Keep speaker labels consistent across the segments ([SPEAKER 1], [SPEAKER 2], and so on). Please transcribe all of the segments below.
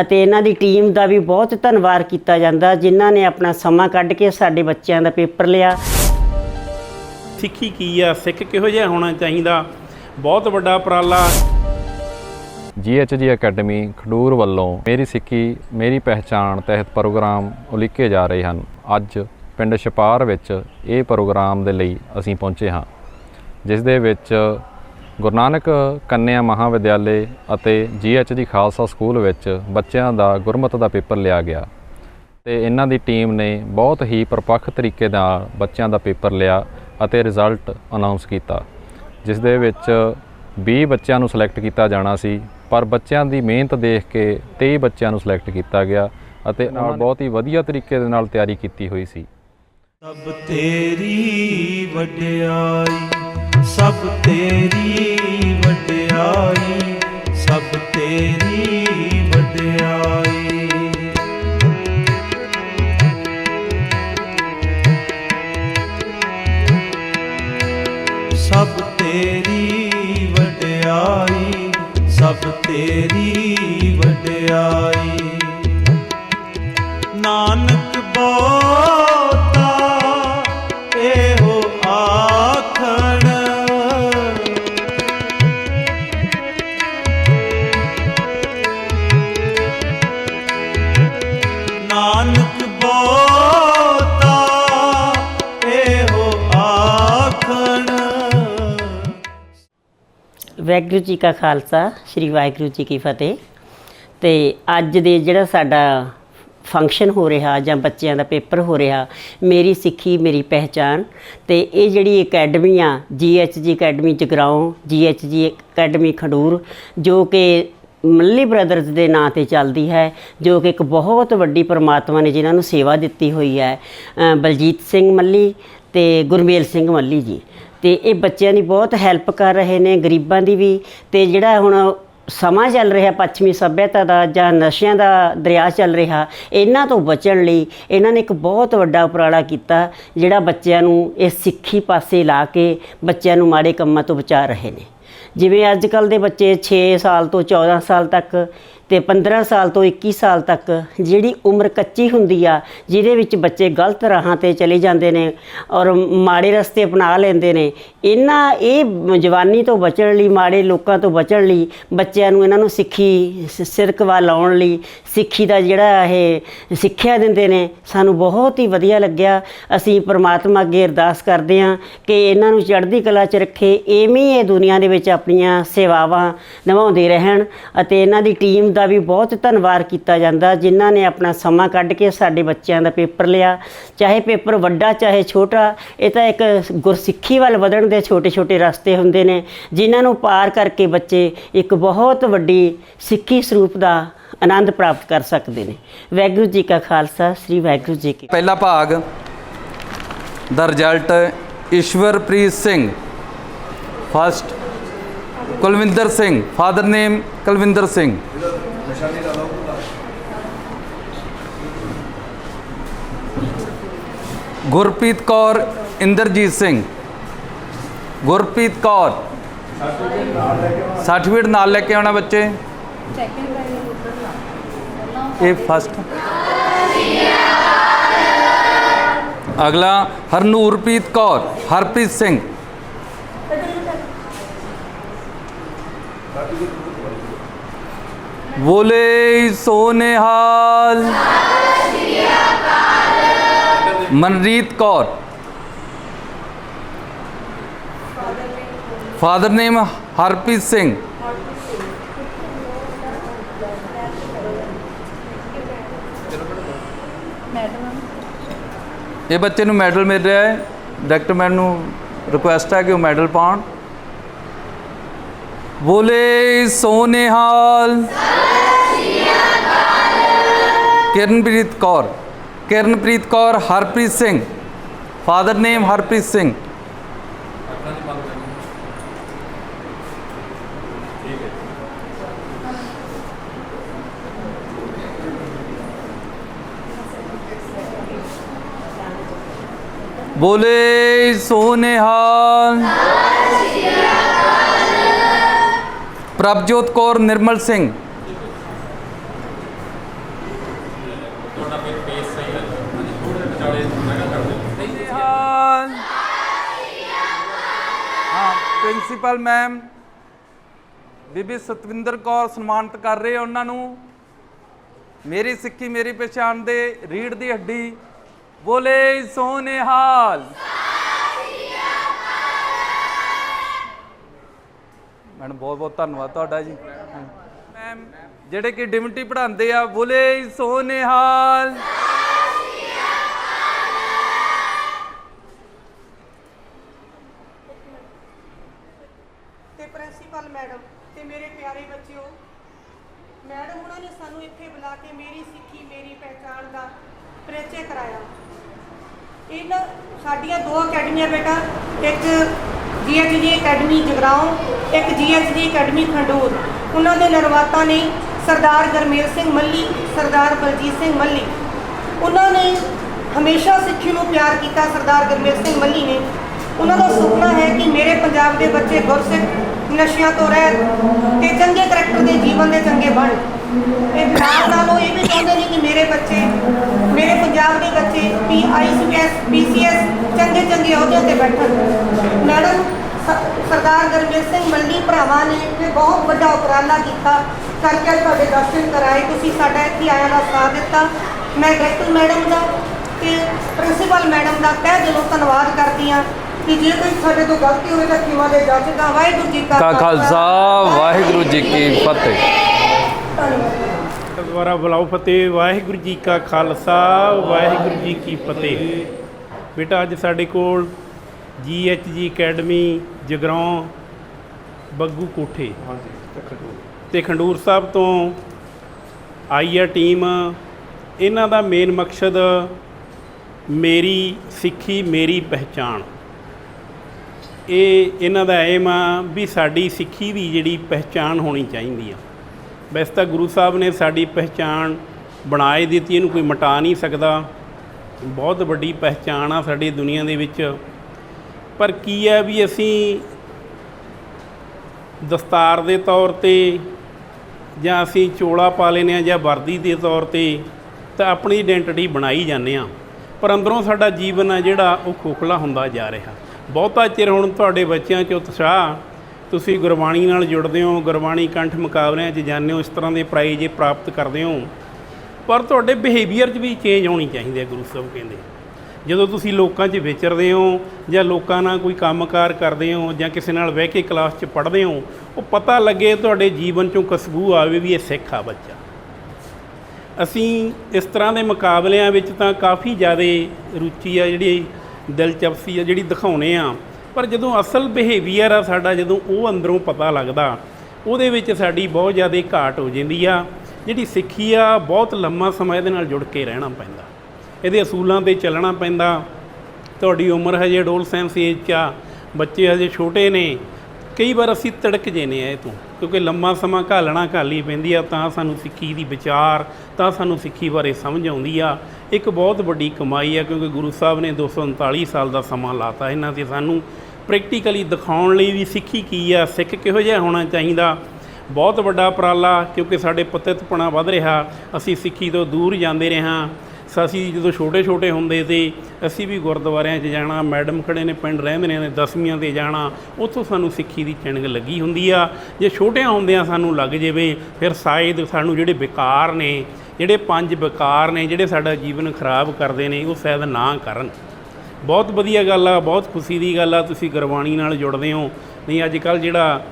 [SPEAKER 1] ਅਤੇ ਇਹਨਾਂ ਦੀ ਟੀਮ ਦਾ ਵੀ ਬਹੁਤ ਧੰਨਵਾਦ ਕੀਤਾ ਜਾਂਦਾ ਜਿਨ੍ਹਾਂ ਨੇ ਆਪਣਾ ਸਮਾਂ ਕੱਢ ਕੇ ਸਾਡੇ ਬੱਚਿਆਂ ਦਾ ਪੇਪਰ ਲਿਆ।
[SPEAKER 2] ਸਿੱਖੀ ਕੀ ਆ? ਸਿੱਖ ਕਿਹੋ ਜਿਹਾ ਹੋਣਾ ਚਾਹੀਦਾ? ਬਹੁਤ ਵੱਡਾ ਉਪਰਾਲਾ।
[SPEAKER 3] ਜੀਐਚਜੀ ਅਕੈਡਮੀ ਖਡੂਰ ਵੱਲੋਂ ਮੇਰੀ ਸਿੱਖੀ ਮੇਰੀ ਪਹਿਚਾਣ ਤਹਿਤ ਪ੍ਰੋਗਰਾਮ ਉਲੀਕੇ ਜਾ ਰਹੇ ਹਨ। ਅੱਜ ਪਿੰਡ ਛਪਾਰ ਵਿੱਚ ਇਹ ਪ੍ਰੋਗਰਾਮ ਦੇ ਲਈ ਅਸੀਂ ਪਹੁੰਚੇ ਹਾਂ ਜਿਸ ਦੇ ਵਿੱਚ ਗੁਰੂ ਨਾਨਕ ਕੰਨਿਆ ਮਹਾਵਿਦਿਆਲੇ ਅਤੇ ਜੀਐਚਜੀ ਖਾਲਸਾ ਸਕੂਲ ਵਿੱਚ ਬੱਚਿਆਂ ਦਾ ਗੁਰਮਤਿ ਦਾ ਪੇਪਰ ਲਿਆ ਗਿਆ ਤੇ ਇਹਨਾਂ ਦੀ ਟੀਮ ਨੇ ਬਹੁਤ ਹੀ ਪ੍ਰਪੱਖ ਤਰੀਕੇ ਨਾਲ ਬੱਚਿਆਂ ਦਾ ਪੇਪਰ ਲਿਆ ਅਤੇ ਰਿਜ਼ਲਟ ਅਨਾਉਂਸ ਕੀਤਾ ਜਿਸ ਦੇ ਵਿੱਚ 20 ਬੱਚਿਆਂ ਨੂੰ ਸਿਲੈਕਟ ਕੀਤਾ ਜਾਣਾ ਸੀ ਪਰ ਬੱਚਿਆਂ ਦੀ ਮਿਹਨਤ ਦੇਖ ਕੇ 23 ਬੱਚਿਆਂ ਨੂੰ ਸਿਲੈਕਟ ਕੀਤਾ ਗਿਆ ਅਤੇ ਨਾਲ ਬਹੁਤ ਹੀ ਵਧੀਆ ਤਰੀਕੇ ਦੇ ਨਾਲ ਤਿਆਰੀ ਕੀਤੀ ਹੋਈ ਸੀ।
[SPEAKER 4] ਸਭ ਤੇਰੀ ਵਡਿਆਈ। ਸਭ ਤੇਰੀ ਵਡਿਆਈ ਸਭ ਤੇਰੀ ਵਡਿਆਈ। ਸਭ ਤੇਰੀ ਵਡਿਆਈ ਸਭ ਤੇਰੀ ਵਡਿਆਈ। ਨਾਨਕ
[SPEAKER 1] ਵਾਹਿਗੁਰੂ ਜੀ ਕਾ ਖਾਲਸਾ, ਸ੍ਰੀ ਵਾਹਿਗੁਰੂ ਜੀ ਕੀ ਫਤਿਹ। ਤੇ ਅੱਜ ਦੇ ਜਿਹੜਾ ਸਾਡਾ ਫੰਕਸ਼ਨ ਹੋ ਰਿਹਾ ਜਾਂ ਬੱਚਿਆਂ ਦਾ ਪੇਪਰ ਹੋ ਰਿਹਾ, ਮੇਰੀ ਸਿੱਖੀ, ਮੇਰੀ ਪਹਿਚਾਨ ਤੇ ਇਹ ਜਿਹੜੀ ਅਕੈਡਮੀ ਆ, GHG academy Jagraon, GHG academy Khadur, ਜੋ ਕਿ ਮੱਲੀ ਬ੍ਰਦਰਜ਼ ਦੇ ਨਾਂ ਤੇ ਚੱਲਦੀ ਹੈ, ਜੋ ਕਿ ਇੱਕ ਬਹੁਤ ਵੱਡੀ ਪਰਮਾਤਮਾ ਨੇ ਜਿਨ੍ਹਾਂ ਨੂੰ ਸੇਵਾ ਦਿੱਤੀ ਹੋਈ ਹੈ ਬਲਜੀਤ ਸਿੰਘ ਮੱਲੀ ਤੇ ਗੁਰਮੇਲ ਸਿੰਘ ਮੱਲੀ ਜੀ। ਤੇ ਇਹ ਬੱਚਿਆਂ ਦੀ ਬਹੁਤ ਹੈਲਪ ਕਰ ਰਹੇ ਨੇ, ਗਰੀਬਾਂ ਦੀ ਵੀ ਤੇ ਜਿਹੜਾ ਹੁਣ ਸਮਾਂ ਚੱਲ ਰਿਹਾ ਪੱਛਮੀ ਸੱਭਿਅਤਾ ਦਾ ਜਾਂ ਨਸ਼ਿਆਂ ਦਾ ਦਰਿਆ ਚੱਲ ਰਿਹਾ, ਇਹਨਾਂ ਤੋਂ ਬਚਣ ਲਈ ਇਹਨਾਂ ਨੇ ਇੱਕ ਬਹੁਤ ਵੱਡਾ ਉਪਰਾਲਾ ਕੀਤਾ, ਜਿਹੜਾ ਬੱਚਿਆਂ ਨੂੰ ਇਹ ਸਿੱਖੀ ਪਾਸੇ ਲਾ ਕੇ ਬੱਚਿਆਂ ਨੂੰ ਮਾੜੇ ਕੰਮਾਂ ਤੋਂ ਬਚਾ ਰਹੇ ਨੇ। ਜਿਵੇਂ ਅੱਜ ਕੱਲ ਦੇ ਬੱਚੇ 6 ਸਾਲ ਤੋਂ 14 ਸਾਲ ਤੱਕ ਤੇ 15 ਸਾਲ ਤੋਂ 21 ਸਾਲ ਤੱਕ ਜਿਹੜੀ ਉਮਰ ਕੱਚੀ ਹੁੰਦੀ ਆ, ਜਿਹਦੇ ਵਿੱਚ ਬੱਚੇ ਗਲਤ ਰਾਹਾਂ ਤੇ ਚਲੇ ਜਾਂਦੇ ਨੇ ਔਰ ਮਾੜੇ ਰਸਤੇ ਅਪਣਾ ਲੈਂਦੇ ਨੇ, ਇਹਨਾਂ, ਇਹ ਜਵਾਨੀ ਤੋਂ ਬਚਣ ਲਈ, ਮਾੜੇ ਲੋਕਾਂ ਤੋਂ ਬਚਣ ਲਈ, ਬੱਚਿਆਂ ਨੂੰ ਇਹਨਾਂ ਨੂੰ ਸਿੱਖੀ, ਸ- ਸਿਰਕ ਵੱਲ ਲਾਉਣ ਲਈ, ਸਿੱਖੀ ਦਾ ਜਿਹੜਾ ਇਹ ਸਿੱਖਿਆ ਦਿੰਦੇ ਨੇ, ਸਾਨੂੰ ਬਹੁਤ ਹੀ ਵਧੀਆ ਲੱਗਿਆ। ਅਸੀਂ ਪ੍ਰਮਾਤਮਾ ਅੱਗੇ ਅਰਦਾਸ ਕਰਦੇ ਹਾਂ ਕਿ ਇਹਨਾਂ ਨੂੰ ਚੜ੍ਹਦੀ ਕਲਾ 'ਚ ਰੱਖੇ, ਐਵੇਂ ਇਹ ਦੁਨੀਆ ਦੇ ਵਿੱਚ ਆਪਣੀਆਂ ਸੇਵਾਵਾਂ ਨਿਭਾਉਂਦੇ ਰਹਿਣ ਅਤੇ ਇਹਨਾਂ ਦੀ ਟੀਮ ਦਾ ਵੀ ਬਹੁਤ ਧੰਨਵਾਦ ਕੀਤਾ ਜਾਂਦਾ, ਜਿਨ੍ਹਾਂ ਨੇ ਆਪਣਾ ਸਮਾਂ ਕੱਢ ਕੇ ਸਾਡੇ ਬੱਚਿਆਂ ਦਾ ਪੇਪਰ ਲਿਆ। ਚਾਹੇ ਪੇਪਰ ਵੱਡਾ, ਚਾਹੇ ਛੋਟਾ, ਇਹ ਤਾਂ ਇੱਕ ਗੁਰਸਿੱਖੀ ਵੱਲ ਵਧਣ ਦੇ ਛੋਟੇ-ਛੋਟੇ ਰਸਤੇ ਹੁੰਦੇ ਨੇ, ਜਿਨ੍ਹਾਂ ਨੂੰ ਪਾਰ ਕਰਕੇ ਬੱਚੇ ਇੱਕ ਬਹੁਤ ਵੱਡੀ ਸਿੱਖੀ ਸਰੂਪ ਦਾ ਆਨੰਦ ਪ੍ਰਾਪਤ ਕਰ ਸਕਦੇ ਨੇ। ਵਾਹਿਗੁਰੂ ਜੀ ਕਾ ਖਾਲਸਾ, ਸ੍ਰੀ ਵਾਹਿਗੁਰੂ ਜੀ ਕੀ
[SPEAKER 5] ਪਹਿਲਾ ਭਾਗ ਦਾ result Ishwarpreet Singh first Kulwinder Singh father name Kulwinder Singh. Gurpreet Kaur Inderjit Singh. Gurpreet Kaur certificate ਨਾਲ ਲੈ ਕੇ ਆਉਣਾ ਬੱਚੇ। ਇਹ ਫਸਟ ਅਗਲਾ ਹਰਨੂਰਪ੍ਰੀਤ ਕੌਰ ਹਰਪ੍ਰੀਤ ਸਿੰਘ। ਬੋਲੇ ਸੋਨੇਹਾਲ Manreet Kaur. Father name Harpreet Singh. ਇਹ ਬੱਚੇ ਨੂੰ ਮੈਡਲ ਮਿਲ ਰਿਹਾ ਹੈ। ਡਾਇਰੈਕਟਰ ਮੈਮ ਨੂੰ ਰਿਕੁਐਸਟ ਹੈ ਕਿ ਉਹ ਮੈਡਲ ਪਾਉਣ। ਬੋਲੇ ਸੋਨੇਹਾਲ ਕਿਰਨਪ੍ਰੀਤ ਕੌਰ ਕਿਰਨਪ੍ਰੀਤ ਕੌਰ ਹਰਪ੍ਰੀਤ ਸਿੰਘ ਫਾਦਰ ਨੇਮ ਹਰਪ੍ਰੀਤ ਸਿੰਘ ਬੋਲੇ ਸੋਨੇਹਾਲ ਪ੍ਰਭਜੋਤ ਕੌਰ ਨਿਰਮਲ ਸਿੰਘ
[SPEAKER 3] ਤੁਹਾਡਾ ਫਿਰ ਫੇਸ ਸਹੀ ਲੱਗ ਥੋੜੇ ਵਿਚਾਲੇ ਜਗ੍ਹਾ ਕਰ ਦਿਓ
[SPEAKER 5] ਨਿਹਾਲ ਹਾਂ ਪ੍ਰਿੰਸੀਪਲ ਮੈਮ ਬੀਬੀ ਸਤਵਿੰਦਰ ਕੌਰ ਸਨਮਾਨਿਤ ਕਰ ਰਹੇ ਉਹਨਾਂ ਨੂੰ। ਮੇਰੀ ਸਿੱਖੀ ਮੇਰੀ ਪਛਾਣ ਦੇ ਰੀੜ ਦੀ ਹੱਡੀ। ਬੋਲੇ ਸੋਨੇਹਾਲ ਮੈਡਮ ਬਹੁਤ ਬਹੁਤ ਧੰਨਵਾਦ ਤੁਹਾਡਾ ਜੀ। ਮੈਮ ਜਿਹੜੇ ਕਿ ਡਿਮਟੀ ਪੜ੍ਹਾਉਂਦੇ ਆ ਬੋਲੇ ਸੋਨੇਹਾਲ
[SPEAKER 6] ਤੇ ਪ੍ਰਿੰਸੀਪਲ ਮੈਡਮ ਤੇ ਮੇਰੇ ਪਿਆਰੇ ਬੱਚਿਓ, ਮੈਡਮ ਉਹਨਾਂ ਨੇ ਸਾਨੂੰ ਇੱਥੇ ਬੁਲਾ ਕੇ ਮੇਰੀ ਸਿੱਖੀ, ਮੇਰੀ ਪਹਿਚਾਣ ਦਾ ਪਰਿਚੈ ਕਰਾਇਆ। ਇਹਨਾਂ ਸਾਡੀਆਂ ਦੋ ਅਕੈਡਮੀਆਂ ਬੇਟਾ, ਇੱਕ ਜੀਐਚਜੀ ਅਕੈਡਮੀ ਜਗਰਾਉਂ, ਇੱਕ ਜੀਐਚਜੀ ਅਕੈਡਮੀ ਖੰਡੂਰ। ਉਹਨਾਂ ਦੇ ਨਿਰਵਾਤਾ ਨੇ ਸਰਦਾਰ ਗਰਮੇਲ ਸਿੰਘ ਮੱਲੀ, ਸਰਦਾਰ ਬਲਜੀਤ ਸਿੰਘ ਮੱਲੀ। ਉਹਨਾਂ ਨੇ ਹਮੇਸ਼ਾ ਸਿੱਖੀ ਨੂੰ ਪਿਆਰ ਕੀਤਾ, ਸਰਦਾਰ ਗਰਮੇਲ ਸਿੰਘ ਮੱਲੀ ਨੇ। ਉਹਨਾਂ ਦਾ ਸੁਪਨਾ ਹੈ ਕਿ ਮੇਰੇ ਪੰਜਾਬ ਦੇ ਬੱਚੇ ਗੁਰਸਿੱਖ ਨਸ਼ਿਆਂ ਤੋਂ ਰਹਿਤ ਤੇ ਚੰਗੇ ਕਰੈਕਟਰ ਦੇ ਜੀਵਨ ਦੇ ਚੰਗੇ ਬਣ। ਤੇ ਨਾਲ ਨਾਲ ਉਹ ਇਹ ਵੀ ਚਾਹੁੰਦੇ ਨੇ ਕਿ ਮੇਰੇ ਬੱਚੇ, ਮੇਰੇ ਪੰਜਾਬ ਦੇ ਬੱਚੇ ਪੀ ਆਈਸੀਐਸ ਪੀਸੀਐਸ ਚੰਗੇ ਚੰਗੇ ਅਹੁਦਿਆਂ ਤੇ ਬੈਠਣ। ਮੈਡਮ, ਸ- ਸਰਦਾਰ ਗਰਮੇਲ ਸਿੰਘ ਮੱਲੀ ਭਰਾਵਾਂ ਨੇ ਇਹ ਬਹੁਤ ਵੱਡਾ ਉਪਰਾਲਾ ਕੀਤਾ। ਕਰਕੇ ਤੁਹਾਡੇ ਦਰਸ਼ਨ ਕਰਾਏ, ਤੁਸੀਂ ਸਾਡਾ ਇੱਥੇ ਆਇਆ ਦਾ ਸਾਥ ਦਿੱਤਾ। ਮੈਂ ਡਾਇਰੈਕਟਰ ਮੈਡਮ ਦਾ ਤੇ ਪ੍ਰਿੰਸੀਪਲ ਮੈਡਮ ਦਾ ਤਹਿ ਦਿਲੋਂ ਧੰਨਵਾਦ ਕਰਦੀ ਹਾਂ। ਕਿ ਜੇ ਕੋਈ ਸਾਡੇ ਤੋਂ ਗਲਤੀ ਹੋਵੇ ਤਾਂ ਖਿਮਾ ਦੇ ਜਾਚਕਾ ਵਾਹਿਗੁਰੂ ਜੀ
[SPEAKER 5] ਕਾ ਖਾਲਸਾ ਵਾਹਿਗੁਰੂ ਜੀ ਕੀ ਫਤਿਹ।
[SPEAKER 6] ਧੰਨਵਾਦ।
[SPEAKER 2] ਦੁਆਰਾ ਬੁਲਾਓ ਫਤਿਹ ਵਾਹਿਗੁਰੂ ਜੀ ਕਾ ਖਾਲਸਾ ਵਾਹਿਗੁਰੂ ਜੀ ਕੀ ਫਤਿਹ। ਬੇਟਾ ਅੱਜ ਸਾਡੇ ਕੋਲ ਜੀ ਅਕੈਡਮੀ ਜਗਰਾਉਂ ਬੱਗੂ ਕੋਠੇ। ਤੇ ਖੰਡੂਰ ਸਾਹਿਬ ਤੋਂ ਆਈ ਆ ਟੀਮ। ਇਹਨਾਂ ਦਾ ਮੇਨ ਮਕਸਦ ਮੇਰੀ ਸਿੱਖੀ ਮੇਰੀ ਪਹਿਚਾਣ। ਇਹ ਇਹਨਾਂ ਦਾ ਏਮ ਆ ਵੀ ਸਾਡੀ ਸਿੱਖੀ ਦੀ ਜਿਹੜੀ ਪਹਿਚਾਣ ਹੋਣੀ ਚਾਹੀਦੀ ਆ। ਵੈਸੇ ਤਾਂ ਗੁਰੂ ਸਾਹਿਬ ਨੇ ਸਾਡੀ ਪਹਿਚਾਣ ਬਣਾਏ ਦਿੱਤੀ, ਇਹਨੂੰ ਕੋਈ ਮਿਟਾ ਨਹੀਂ ਸਕਦਾ। ਬਹੁਤ ਵੱਡੀ ਪਹਿਚਾਣ ਆ ਸਾਡੀ ਦੁਨੀਆ ਦੇ ਵਿੱਚ। ਪਰ ਕੀ ਹੈ ਵੀ ਅਸੀਂ ਦਸਤਾਰ ਦੇ ਤੌਰ ਤੇ ਜਾਂ ਅਸੀਂ ਚੋਲਾ ਪਾ ਲੈਨੇ ਆ ਜਾਂ ਵਰਦੀ ਦੇ ਤੌਰ ਤੇ ਤਾਂ ਆਪਣੀ ਆਇਡੈਂਟੀਟੀ ਬਣਾਈ ਜਾਂਦੇ ਆ ਪਰ ਅੰਦਰੋਂ ਸਾਡਾ ਜੀਵਨ ਆ ਜਿਹੜਾ ਉਹ ਖੋਖਲਾ ਹੁੰਦਾ ਜਾ ਰਿਹਾ। ਬਹੁਤਾ ਚਿਰ ਹੁਣ ਤੁਹਾਡੇ ਬੱਚਿਆਂ 'ਚ ਉਤਸ਼ਾਹ। ਤੁਸੀਂ ਗੁਰਬਾਣੀ ਨਾਲ ਜੁੜਦੇ ਹੋ, ਗੁਰਬਾਣੀ ਕੰਠ ਮੁਕਾਬਲਿਆਂ 'ਚ ਜਾਂਦੇ ਹੋ, ਇਸ ਤਰ੍ਹਾਂ ਦੇ ਪ੍ਰਾਈਜ਼ ਪ੍ਰਾਪਤ ਕਰਦੇ ਹੋ। ਪਰ ਤੁਹਾਡੇ ਬਿਹੇਵੀਅਰ 'ਚ ਵੀ ਚੇਂਜ ਹੋਣੀ ਚਾਹੀਦੀ ਹੈ, ਗੁਰੂ ਸਾਹਿਬ ਕਹਿੰਦੇ। ਜਦੋਂ ਤੁਸੀਂ ਲੋਕਾਂ 'ਚ ਵਿਚਰਦੇ ਹੋ ਜਾਂ ਲੋਕਾਂ ਨਾਲ ਕੋਈ ਕੰਮਕਾਰ ਕਰਦੇ ਹੋ ਜਾਂ ਕਿਸੇ ਨਾਲ ਬਹਿ ਕੇ ਕਲਾਸ 'ਚ ਪੜ੍ਹਦੇ ਹੋ, ਉਹ ਪਤਾ ਲੱਗੇ ਤੁਹਾਡੇ ਜੀਵਨ 'ਚੋਂ ਖੁਸ਼ਬੂ ਆਵੇ ਵੀ ਇਹ ਸਿੱਖ ਆ ਬੱਚਾ। ਅਸੀਂ ਇਸ ਤਰ੍ਹਾਂ ਦੇ ਮੁਕਾਬਲਿਆਂ ਵਿੱਚ ਤਾਂ ਕਾਫੀ ਜ਼ਿਆਦਾ ਰੁਚੀ ਆ ਜਿਹੜੀ ਦਿਲਚਸਪੀ ਆ ਜਿਹੜੀ ਦਿਖਾਉਨੇ ਆ। ਪਰ ਜਦੋਂ ਅਸਲ ਬਿਹੇਵੀਅਰ ਆ ਸਾਡਾ, ਜਦੋਂ ਉਹ ਅੰਦਰੋਂ ਪਤਾ ਲੱਗਦਾ, ਉਹਦੇ ਵਿੱਚ ਸਾਡੀ ਬਹੁਤ ਜ਼ਿਆਦਾ ਘਾਟ ਹੋ ਜਾਂਦੀ ਆ। ਜਿਹੜੀ ਸਿੱਖੀ ਆ, ਬਹੁਤ ਲੰਮਾ ਸਮਾਂ ਇਹਦੇ ਨਾਲ ਜੁੜ ਕੇ ਰਹਿਣਾ ਪੈਂਦਾ। ਇਹਦੇ ਅਸੂਲਾਂ ਤੇ ਚੱਲਣਾ ਪੈਂਦਾ। ਤੁਹਾਡੀ ਉਮਰ ਹਜੇ ਐਡੋਲਸੈਂਸ ਏਜ 'ਚ ਆ, ਬੱਚੇ ਹਜੇ ਛੋਟੇ ਨੇ। ਕਈ ਵਾਰ ਅਸੀਂ ਤੜਕ ਜੇਨੇ ਆ ਇਹ ਤੋਂ, ਕਿਉਂਕਿ ਲੰਮਾ ਸਮਾਂ ਘਾਲਣਾ ਘਾਲੀ ਪੈਂਦੀ ਆ, ਤਾਂ ਸਾਨੂੰ ਸਿੱਖੀ ਦੀ ਵਿਚਾਰ, ਤਾਂ ਸਾਨੂੰ ਸਿੱਖੀ ਬਾਰੇ ਸਮਝ ਆਉਂਦੀ ਆ। ਇੱਕ ਬਹੁਤ ਵੱਡੀ ਕਮਾਈ ਆ, ਕਿਉਂਕਿ ਗੁਰੂ ਸਾਹਿਬ ਨੇ 239 ਸਾਲ ਦਾ ਸਮਾਂ ਲਾਤਾ ਇਹਨਾਂ ਤੇ ਸਾਨੂੰ। ਪ੍ਰੈਕਟੀਕਲੀ ਦਿਖਾਉਣ ਲਈ ਵੀ ਸਿੱਖੀ ਕੀ ਆ, ਸਿੱਖ ਕਿਹੋ ਜਿਹਾ ਹੋਣਾ ਚਾਹੀਦਾ? ਬਹੁਤ ਵੱਡਾ ਉਪਰਾਲਾ, ਕਿਉਂਕਿ ਸਾਡੇ ਪਤਿਤਪਣਾ ਵੱਧ ਰਿਹਾ, ਅਸੀਂ ਸਿੱਖੀ ਤੋਂ ਦੂਰ ਜਾਂਦੇ ਰਹੇ ਹਾਂ। ਅਸੀਂ ਜਦੋਂ ਛੋਟੇ ਛੋਟੇ ਹੁੰਦੇ ਸੀ ਅਸੀਂ ਵੀ ਗੁਰਦੁਆਰਿਆਂ 'ਚ ਜਾਣਾ, ਮੈਡਮ ਖੜੇ ਨੇ, ਪਿੰਡ ਰਹਿੰਦੇ ਨੇ, ਦਸਵੀਆਂ ਤੇ ਜਾਣਾ, ਉੱਥੋਂ ਸਾਨੂੰ ਸਿੱਖੀ ਦੀ ਚਿਣਗ ਲੱਗੀ ਹੁੰਦੀ ਆ। ਜੇ ਛੋਟਿਆਂ ਹੁੰਦਿਆਂ ਸਾਨੂੰ ਲੱਗ ਜਾਵੇ, ਫਿਰ ਸ਼ਾਇਦ ਸਾਨੂੰ ਜਿਹੜੇ ਵਿਕਾਰ ਨੇ, ਜਿਹੜੇ ਪੰਜ ਵਿਕਾਰ ਨੇ, ਜਿਹੜੇ ਸਾਡਾ ਜੀਵਨ ਖਰਾਬ ਕਰਦੇ ਨੇ, ਉਹ ਸ਼ਾਇਦ ਨਾ ਕਰਨ। ਬਹੁਤ ਵਧੀਆ ਗੱਲ ਆ, ਬਹੁਤ ਖੁਸ਼ੀ ਦੀ ਗੱਲ ਆ, ਤੁਸੀਂ ਗੁਰਬਾਣੀ ਨਾਲ ਜੁੜਦੇ ਹੋ। ਨਹੀਂ, ਅੱਜ ਕੱਲ ਜਿਹੜਾ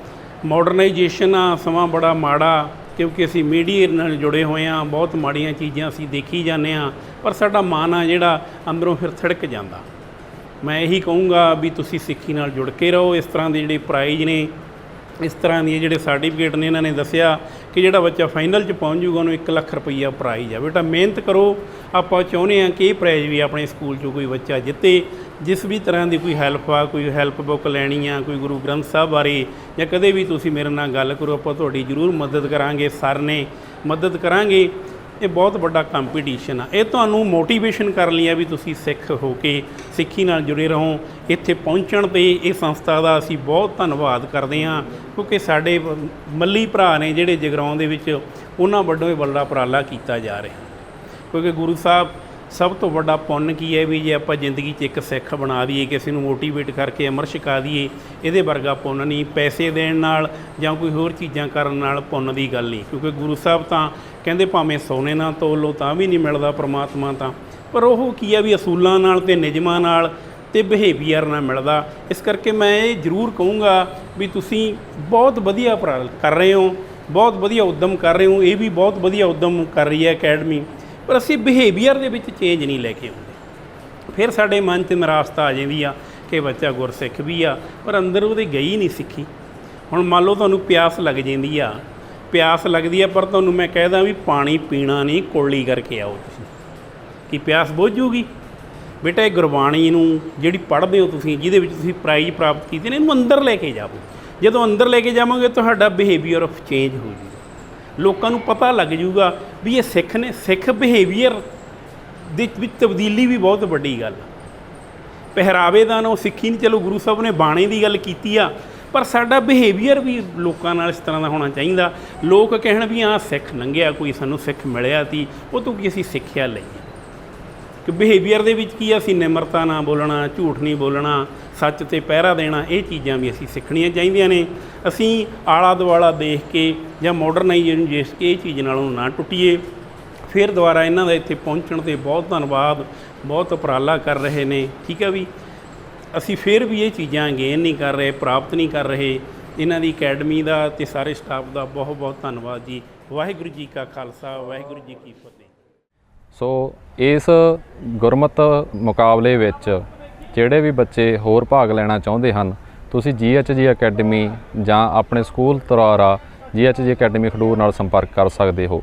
[SPEAKER 2] ਮਾਡਰਨਾਈਜੇਸ਼ਨ ਆ, ਸਮਾਂ ਬੜਾ ਮਾੜਾ ਕਿਉਂਕਿ ਅਸੀਂ ਮੀਡੀਆ ਨਾਲ ਜੁੜੇ ਹੋਏ ਆ ਬਹੁਤ ਮਾੜੀਆਂ ਚੀਜ਼ਾਂ ਅਸੀਂ ਦੇਖੀ ਜਾਂਦੇ ਆ ਪਰ ਸਾਡਾ ਮਨ ਆ ਜਿਹੜਾ ਅੰਦਰੋਂ ਫਿਰ ਥੜਕ ਜਾਂਦਾ। ਮੈਂ ਇਹੀ ਕਹੂੰਗਾ ਵੀ ਤੁਸੀਂ ਸਿੱਖੀ ਨਾਲ ਜੁੜ ਕੇ ਰਹੋ, ਇਸ ਤਰ੍ਹਾਂ ਦੇ ਜਿਹੜੇ ਪ੍ਰਾਈਜ਼ ਨੇ, ਇਸ ਤਰ੍ਹਾਂ ਦੇ ਜਿਹੜੇ ਸਰਟੀਫਿਕੇਟ ਨੇ, ਇਹਨਾਂ ਨੇ ਦੱਸਿਆ ਕਿ ਜਿਹੜਾ ਬੱਚਾ ਫਾਈਨਲ 'ਚ ਪਹੁੰਚ ਜੂਗਾ ਉਹਨੂੰ 1 ਲੱਖ ਰੁਪਈਆ ਪ੍ਰਾਈਜ਼ ਆ। ਬੇਟਾ ਮਿਹਨਤ ਕਰੋ, ਆਪਾਂ ਚਾਹੁੰਦੇ ਆ ਕਿ ਇਹ ਪ੍ਰਾਈਜ਼ ਵੀ ਆਪਣੇ ਸਕੂਲ 'ਚੋਂ ਕੋਈ ਬੱਚਾ ਜਿੱਤੇ ਜਿਸ ਵੀ ਤਰ੍ਹਾਂ ਦੀ ਕੋਈ ਹੈਲਪ ਆ, ਕੋਈ ਹੈਲਪ ਬੁੱਕ ਲੈਣੀ ਆ, ਕੋਈ ਗੁਰੂ ਗ੍ਰੰਥ ਸਾਹਿਬ ਬਾਰੇ ਜਾਂ ਕਦੇ ਵੀ ਤੁਸੀਂ ਮੇਰੇ ਨਾਲ ਗੱਲ ਕਰੋ, ਆਪਾਂ ਤੁਹਾਡੀ ਜ਼ਰੂਰ ਮਦਦ ਕਰਾਂਗੇ, ਸਰ ਨੇ ਮਦਦ ਕਰਾਂਗੇ। ਇਹ ਬਹੁਤ ਵੱਡਾ ਕੰਪੀਟੀਸ਼ਨ ਆ। ਇਹ ਤੁਹਾਨੂੰ ਮੋਟੀਵੇਸ਼ਨ ਕਰਨ ਲਈ ਆ ਵੀ ਤੁਸੀਂ ਸਿੱਖ ਹੋ ਕੇ, ਸਿੱਖੀ ਨਾਲ ਜੁੜੇ ਰਹੋ, ਇੱਥੇ ਪਹੁੰਚਣ ਤੇ ਇਹ ਸੰਸਥਾ ਦਾ ਅਸੀਂ ਬਹੁਤ ਧੰਨਵਾਦ ਕਰਦੇ ਹਾਂ, ਕਿਉਂਕਿ ਸਾਡੇ ਮੱਲੀ ਭਰਾ ਨੇ ਜਿਹੜੇ ਜਗਰਾਉਂ ਦੇ ਵਿੱਚ ਉਹਨਾਂ ਵੱਡੋਂ ਇਹ ਵੱਡਾ ਉਪਰਾਲਾ ਕੀਤਾ ਜਾ ਰਿਹਾ। ਕਿਉਂਕਿ ਗੁਰੂ ਸਾਹਿਬ ਸਭ ਤੋਂ ਵੱਡਾ ਪੁੰਨ ਕੀ ਹੈ ਵੀ ਜੇ ਆਪਾਂ ਜ਼ਿੰਦਗੀ 'ਚ ਇੱਕ ਸਿੱਖ ਬਣਾ ਦਈਏ, ਕਿਸੇ ਨੂੰ ਮੋਟੀਵੇਟ ਕਰਕੇ ਅਮਰ ਛਕਾ ਦਈਏ, ਇਹਦੇ ਵਰਗਾ ਪੁੰਨ ਨਹੀਂ। ਪੈਸੇ ਦੇਣ ਨਾਲ ਜਾਂ ਕੋਈ ਹੋਰ ਚੀਜ਼ਾਂ ਕਰਨ ਨਾਲ ਪੁੰਨ ਦੀ ਗੱਲ ਨਹੀਂ। ਕਿਉਂਕਿ ਗੁਰੂ ਸਾਹਿਬ ਤਾਂ ਕਹਿੰਦੇ ਭਾਵੇਂ ਸੋਨੇ ਨਾਲ ਤੋਲੋ ਤਾਂ ਵੀ ਨਹੀਂ ਮਿਲਦਾ, ਪ੍ਰਮਾਤਮਾ ਤਾਂ। ਪਰ ਉਹ ਕੀ ਹੈ ਵੀ ਅਸੂਲਾਂ ਨਾਲ ਤੇ ਨਿਯਮਾਂ ਨਾਲ ਤੇ ਬਿਹੇਵੀਅਰ ਨਾਲ ਮਿਲਦਾ। ਇਸ ਕਰਕੇ ਮੈਂ ਇਹ ਜ਼ਰੂਰ ਕਹੂੰਗਾ ਵੀ ਤੁਸੀਂ ਬਹੁਤ ਵਧੀਆ ਕਰ ਰਹੇ ਹੋ, ਬਹੁਤ ਵਧੀਆ ਉਦਮ ਕਰ ਰਹੇ ਹੋ। ਇਹ ਵੀ ਬਹੁਤ ਵਧੀਆ ਉਦਮ ਕਰ ਰਹੀ ਹੈ ਅਕੈਡਮੀ। ਪਰ ਅਸੀਂ ਬਿਹੇਵੀਅਰ ਦੇ ਵਿੱਚ ਚੇਂਜ ਨਹੀਂ ਲੈ ਕੇ ਆਉਂਦੇ। ਫਿਰ ਸਾਡੇ ਮਨ 'ਚ ਨਿਰਾਸ਼ਤਾ ਆ ਜਾਂਦੀ ਆ ਕਿ ਬੱਚਾ ਗੁਰਸਿੱਖ ਵੀ ਆ, ਪਰ ਅੰਦਰ ਉਹਦੇ ਗਈ ਨਹੀਂ ਸਿੱਖੀ। ਹੁਣ ਮੰਨ ਲਓ ਤੁਹਾਨੂੰ ਪਿਆਸ ਲੱਗ ਜਾਂਦੀ ਆ, ਪਿਆਸ ਲੱਗਦੀ ਆ, ਪਰ ਤੁਹਾਨੂੰ ਮੈਂ ਕਹਿਦਾ ਵੀ ਪਾਣੀ ਪੀਣਾ ਨਹੀਂ, ਕੋਲੀ ਕਰਕੇ ਆਓ ਤੁਸੀਂ। ਕਿ ਪਿਆਸ ਬੁੱਝੂਗੀ ਬੇਟਾ, ਇਹ ਗੁਰਬਾਣੀ ਨੂੰ ਜਿਹੜੀ ਪੜ੍ਹਦੇ ਹੋ ਤੁਸੀਂ, ਜਿਹਦੇ ਵਿੱਚ ਤੁਸੀਂ ਪ੍ਰਾਈਜ਼ ਪ੍ਰਾਪਤ ਕੀਤੇ ਨੇ, ਇਹਨੂੰ ਅੰਦਰ ਲੈ ਕੇ ਜਾਵੋ। ਜਦੋਂ ਅੰਦਰ ਲੈ ਕੇ ਜਾਵਾਂਗੇ, ਤੁਹਾਡਾ ਬਿਹੇਵੀਅਰ ਆਫ ਚੇਂਜ ਹੋ ਜੂਗਾ। ਲੋਕਾਂ ਨੂੰ ਪਤਾ ਲੱਗ ਜੂਗਾ ਵੀ ਇਹ ਸਿੱਖ ਨੇ, ਸਿੱਖ ਬਿਹੇਵੀਅਰ ਦੇ ਵਿੱਚ ਤਬਦੀਲੀ ਵੀ ਬਹੁਤ ਵੱਡੀ ਗੱਲ ਆ। ਪਹਿਰਾਵੇ ਦਾ ਨਾ ਉਹ ਸਿੱਖੀ ਨਹੀਂ, ਚਲੋ ਗੁਰੂ ਸਾਹਿਬ ਨੇ ਬਾਣੇ ਦੀ ਗੱਲ ਕੀਤੀ ਆ, ਪਰ ਸਾਡਾ ਬਿਹੇਵੀਅਰ ਵੀ ਲੋਕਾਂ ਨਾਲ ਇਸ ਤਰ੍ਹਾਂ ਦਾ ਹੋਣਾ ਚਾਹੀਦਾ। ਲੋਕ ਕਹਿਣ ਵੀ ਆ ਸਿੱਖ ਲੰਘਿਆ ਕੋਈ ਸਾਨੂੰ ਸਿੱਖ ਮਿਲਿਆ ਤੀ ਉਹ ਤੋਂ ਕੀ ਅਸੀਂ ਸਿੱਖਿਆ ਲਈਏ? ਕਿ ਬਿਹੇਵੀਅਰ ਦੇ ਵਿੱਚ ਕੀ ਅਸੀਂ ਨਿਮਰਤਾ ਨਾ ਬੋਲਣਾ, ਝੂਠ ਨਹੀਂ ਬੋਲਣਾ, ਸੱਚ ਤੇ ਪਹਿਰਾ ਦੇਣਾ, ਇਹ ਚੀਜ਼ਾਂ ਵੀ ਅਸੀਂ ਸਿੱਖਣੀਆਂ ਚਾਹੀਦੀਆਂ ਨੇ। ਅਸੀਂ ਆਲਾ ਦੁਆਲਾ ਦੇਖ ਕੇ ਜਾਂ ਮਾਡਰਨਾਈਜ਼ੇਸ਼ਨ ਜਿਸ ਕੇ ਇਹ ਚੀਜ਼ ਨਾਲੋਂ ਨਾ ਟੁੱਟੀਏ। ਫਿਰ ਦੁਬਾਰਾ ਇਹਨਾਂ ਦਾ ਇੱਥੇ ਪਹੁੰਚਣ ਤੇ ਬਹੁਤ ਧੰਨਵਾਦ, ਬਹੁਤ ਉਪਰਾਲਾ ਕਰ ਰਹੇ ਨੇ। ਠੀਕ ਹੈ ਵੀ? ਅਸੀਂ ਫਿਰ ਵੀ ਇਹ ਚੀਜ਼ਾਂ ਗੇਨ ਨਹੀਂ ਕਰ ਰਹੇ, ਪ੍ਰਾਪਤ ਨਹੀਂ ਕਰ ਰਹੇ। ਇਹਨਾਂ ਦੀ ਅਕੈਡਮੀ ਦਾ ਤੇ ਸਾਰੇ ਸਟਾਫ ਦਾ ਬਹੁਤ ਬਹੁਤ ਧੰਨਵਾਦ ਜੀ। ਵਾਹਿਗੁਰੂ ਜੀ ਕਾ ਖਾਲਸਾ, ਵਾਹਿਗੁਰੂ ਜੀ ਕੀ ਫਤਿਹ।
[SPEAKER 3] ਸੋ ਇਸ ਗੁਰਮਤ ਮੁਕਾਬਲੇ ਵਿੱਚ ਜਿਹੜੇ ਵੀ ਬੱਚੇ ਹੋਰ ਭਾਗ ਲੈਣਾ ਚਾਹੁੰਦੇ ਹਨ, ਤੁਸੀਂ ਜੀਐਚਜੀ ਅਕੈਡਮੀ ਜਾਂ ਆਪਣੇ ਸਕੂਲ ਦੁਆਰਾ ਜੀਐਚਜੀ ਅਕੈਡਮੀ ਖਡੂਰ ਨਾਲ ਸੰਪਰਕ ਕਰ ਸਕਦੇ ਹੋ।